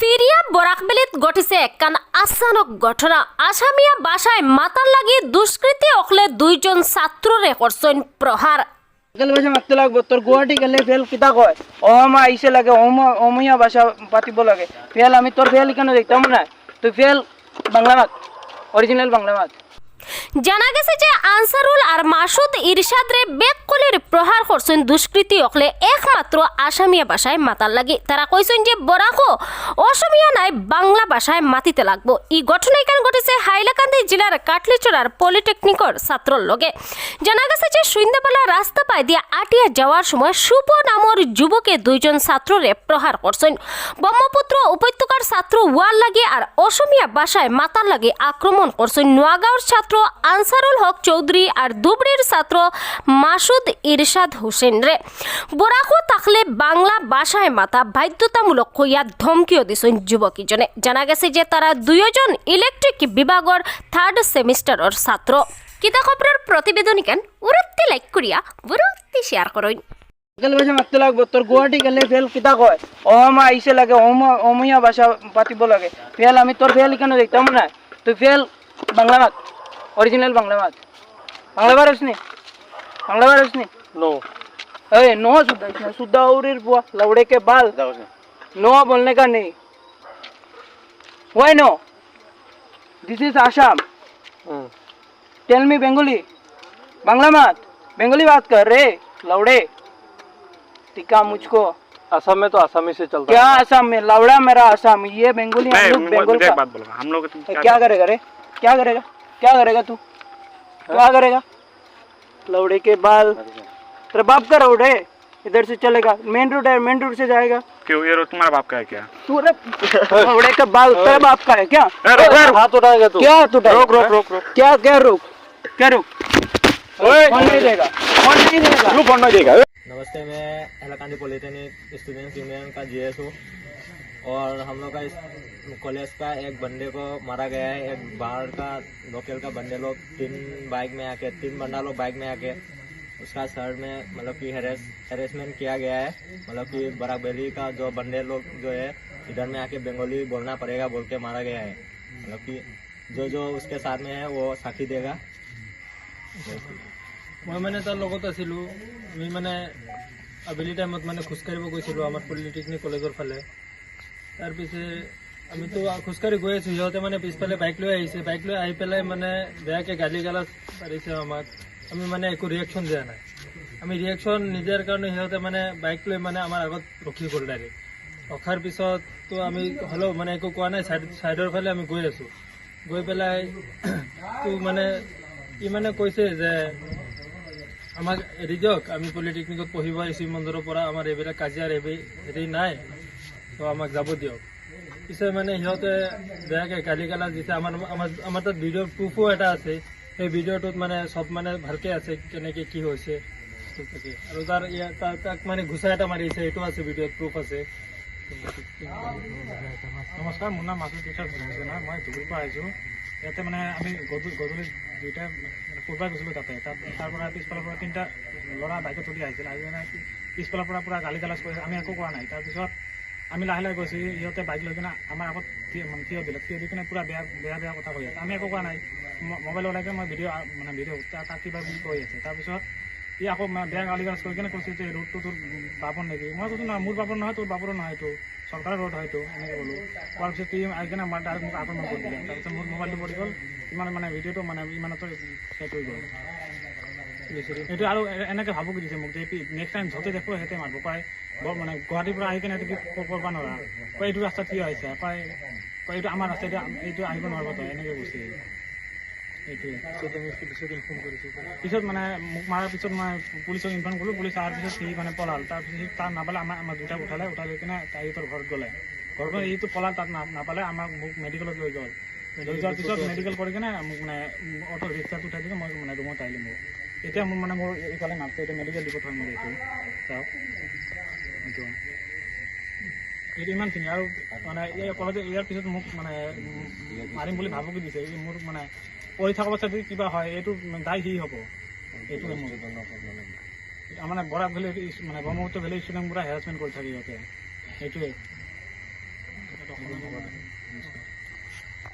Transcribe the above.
ফিরিয়া বরাকবেলিত ঘটিছে একখান আচানক ঘটনা। আসামিয়া বাসায় মাতার লাগি দুষ্কৃতী অকলে দুইজন ছাত্ররে করছেন প্রহার গেলে ভাষা মারতে লাগবো? তোর গুয়াহাটি গেলে কিতা কয়? অমা আইসে লাগে অম অমিয়া ভাষা পাতিব লাগে। ফেল, আমি তোর ফেল কেন দেখতাম না তুই বাংলা মাত অরিজিনাল বাংলা মাত। জানা গেছে যে আনসারুল আর মাসুদ ইরশাদরে বেককলির প্রহার করছেন দুষ্কৃতী অকলে একমাত্র আসামিয়া ভাষায় মাতার লাগি। তারা কইছেন যে বরাকো অসমিয়া নাই, বাংলা ভাষায় মাতিতে লাগবো। এই ঘটনা এখানে ঘটেছে হাইলাকান্দি জেলার কাটলিচড়ার পলিটেকনিকর ছাত্রর লগে। জানা গেছে যে সন্ধ্যাবেলা রাস্তা পায় দিয়ে আটিয়া যাওয়ার সময় শুভ নামর যুবকে দুইজন ছাত্ররে প্রহার করছেন। ব্রহ্মপুত্র উপত্যকার ছাত্র ওয়াল লাগে আর অসমিয়া ভাষায় মাতার লাগে আক্রমণ করছেন। নোয়াগাঁওর ছাত্র আনসারুল হক চৌধুরী আর দুবড়ির ছাত্র মাসুদ ইরশাদ হোসেন রে। বরাকো তাকলে বাংলা ভাষায় মাতা বাধ্যতামূলক কইয়া ধমকিও দিছেন যুবকীজনে জানা। গেছে যে তারা দুইজন ইলেকট্রিক বিভাগের থার্ড সেমিস্টারের ছাত্র। কিতা খবরের প্রতিবেদন কেন উরত্তি লাইক করিয়া উরত্তি শেয়ার করুন গেলে ভাষা মারতে লাগবো তোর গুয়াহাটি গেলে ফেল কিতা কয়? অমা আইসে লাগে অম অমইয়া ভাষা পাতিব লাগে। ফেল আমি তোর ফেল কেন দেখতাম না তুই ফেল বাংলা মাত। ओरिजिनल बांग्ला बात बांग्ला बार उसने बांग्ला बार उसने नो अरे नो सुधा इसने सुधा और बुआ लवड़े के बाल नो बोलने का नहीं why no this is Assam tell me Bengali Bangla मत बेंगोली बात कर रे लवड़े टिका मुझको असम में तो आसामी से चलता क्या असम में लवड़ा मेरा असम ये बेंगोली हम लोग बेंगोली का हम लोग क्या करेगा रे क्या करेगा क्या करेगा तू? क्या करेगा? लवड़े के बाल। तेरे बाप का रोड है इधर से चलेगा। मेन रोड है मेन रोड से जाएगा। क्यों? ये रोड तुम्हारा बाप का है क्या? तू रे लवड़े का बाल तेरे बाप का है क्या? ए, रुक, रुक, हाथ उठाएगा तू। क्या तू रोक रोक रोक रोक। क्या क्या रोक? क्या रोक? कौन नहीं देगा? कौन नहीं देगा? तू फ़ोन नहीं देगा? नमस्ते मैं हैलाकांडी पॉलिटेक्निक स्टूडेंट्स यूनियन का जीएस हूँ। और हम लोग का इस कॉलेज का एक बंदे को मारा गया है एक बाहर का लोकल का बंदे लोग तीन बाइक में आके तीन बंदा लोग बाइक में आके उसका सर में मतलब कि हेरेस हेरेसमेंट किया गया है मतलब कि बराबरी का जो बंदे लोग जो है इधर में आके बंगाली बोलना पड़ेगा बोल के मारा गया है मतलब कि जो जो उसके साथ में है वो साथी देगा মই মানে তাৰ লগত আছিলোঁ আমি মানে আবেলি টাইমত মানে খোজকাঢ়িব গৈছিলোঁ আমাৰ পলিটেকনিক কলেজৰ ফালে তাৰপিছে আমিতো খোজকাঢ়ি গৈ আছোঁ সিহঁতে মানে পিছফালে বাইক লৈ আহিছে। বাইক লৈ আহি পেলাই মানে বেয়াকৈ গালি গালাজ পাৰিছে আমাক। আমি মানে একো ৰিয়েকশ্যন দিয়া নাই। আমি ৰিয়েকশ্যন নিদিয়াৰ কাৰণে সিহঁতে মানে বাইক লৈ মানে আমাৰ আগত ৰখি গ'ল ডাইৰেক্ট ৰখাৰ পিছততো আমি হ'লেও মানে একো কোৱা নাই চাইডৰ ফালে আমি গৈ আছোঁ। গৈ পেলাই তো মানে ই মানে কৈছে যে আমাক এৰি দিয়ক আমি পলিটেকনিকত পঢ়িব আহিছোঁ মন্দিৰৰ পৰা। আমাৰ এইবিলাক কাজিয়াৰ হেৰি নাই। তো আমাক যাব দিয়ক। পিছে মানে সিহঁতে বেয়াকৈ গালি গালাজ দিছে। আমাৰ আমাৰ আমাৰ তাত ভিডিঅ' প্ৰুফো এটা আছে। সেই ভিডিঅ'টোত মানে চব মানে ভালকৈ আছে কেনেকৈ কি হৈছে। আৰু তাৰ ইয়াত তাক মানে ঘুচা এটা মাৰিছে। এইটো আছে ভিডিঅ'ত প্ৰুফ আছে। নমস্কাৰ মোৰ নাম মাছুদ তুষাৰ ভূঞা মই ধুবুৰীৰ পৰা আহিছোঁ। ইয়াতে মানে আমি গধূলি গধূলি দুইটা ফুৰিব গৈছিলোঁ তাতে। তাত তাৰ পৰা পিছফালৰ পৰা তিনিটা ল'ৰা বাইকত উঠি আহিছিল। আহি মানে পিছফালৰ পৰা পূৰা গালি গালাজ কৰিছে আমি একো কৰা নাই। তাৰপিছত আমি লাহে লাহে গৈছোঁ সিহঁতে বাইক লৈ কিনে আমাৰ আগত থিয়- থিয় দিলে থিয় দি কিনে পূৰা বেয়া বেয়া বেয়া কথা কৈ আছে। আমি একো কৰা নাই মোবাইল ওলাই কিনে মই ভিডিঅ' মানে ভিডিঅ' তাক কিবা বুলি কৈ আছে। তাৰপিছত ই আকৌ বেয়া গালি গালাজ কৰি কিনে কৈছে যে ৰোডটো তোৰ বাপৰ নেকি? মই কৈছোঁ নহয় মোৰ বাপৰ নহয় তোৰ বাপৰো নহয় এইটো। চৰকাৰৰ ৰোড হয়তো এনেকৈ ক'লোঁ। কোৱাৰ পিছত সি আহি কিনে আমাৰ ডাইৰেক্ট মোক আক্ৰমণ কৰি দিলে। তাৰপিছত মোৰ মোবাইলটো পৰি গ'ল। ইমান মানে ভিডিঅ'টো মানে ইমানতো শেষ হৈ গ'ল। এইটো আৰু এনেকৈ ভাবুকি দিছে মোক যে নেক্সট টাইম য'তে দেখো সিহঁতে মাৰিব পায় বৰ মানে গুৱাহাটীৰ পৰা আহি কিনে কি কৰিব নোৱাৰা। কয় এইটো ৰাস্তাত কি আহিছে? কয় কয় এইটো আমাৰ ৰাস্তা এইটো আহিব নোৱাৰিব তই এনেকৈ এইটোৱে। পিছত মানে মোক মাৰাৰ পিছত মই পুলিচক ইনফৰ্ম কৰিলোঁ। পুলিচ অহাৰ পিছত সি মানে পলাল। তাৰপিছত সি তাৰ নাপালে আমাৰ আমাৰ দুটাক উঠালে। উঠাই লৈ কিনে সিহঁতৰ ঘৰত গ'লে। ঘৰত গৈ এইটো পলাল তাত নাপালে। আমাক মোক মেডিকেলত লৈ গ'ল। লৈ যোৱাৰ পিছত মেডিকেল কৰি কিনে মোক মানে অটো ৰিক্সাত উঠাই দিলে। মই মানে ৰুমত আহিলোঁ মোক এতিয়া মোৰ মানে মোৰ এইফালে নাপছে এতিয়া মেডিকেল ৰিপৰ্ট হয় মোৰ এইটো। চাওক। এইটো। এইটো ইমানখিনি আৰু মানে এই কলেজে ইয়াৰ পিছত মোক মানে মাৰিম বুলি ভাবুকি দিছে এই মোৰ মানে পঢ়ি থকা অৱস্থাত যদি কিবা হয় এইটো দায় সি হ'ব। এইটোৱে মোৰ। মানে বৰাক ভেলি মানে ব্ৰহ্মপুত্ৰ ভেলি ষ্টুডেণ্টবোৰে হেৰাচমেণ্ট কৰি থাকে সিহঁতে। সেইটোৱে।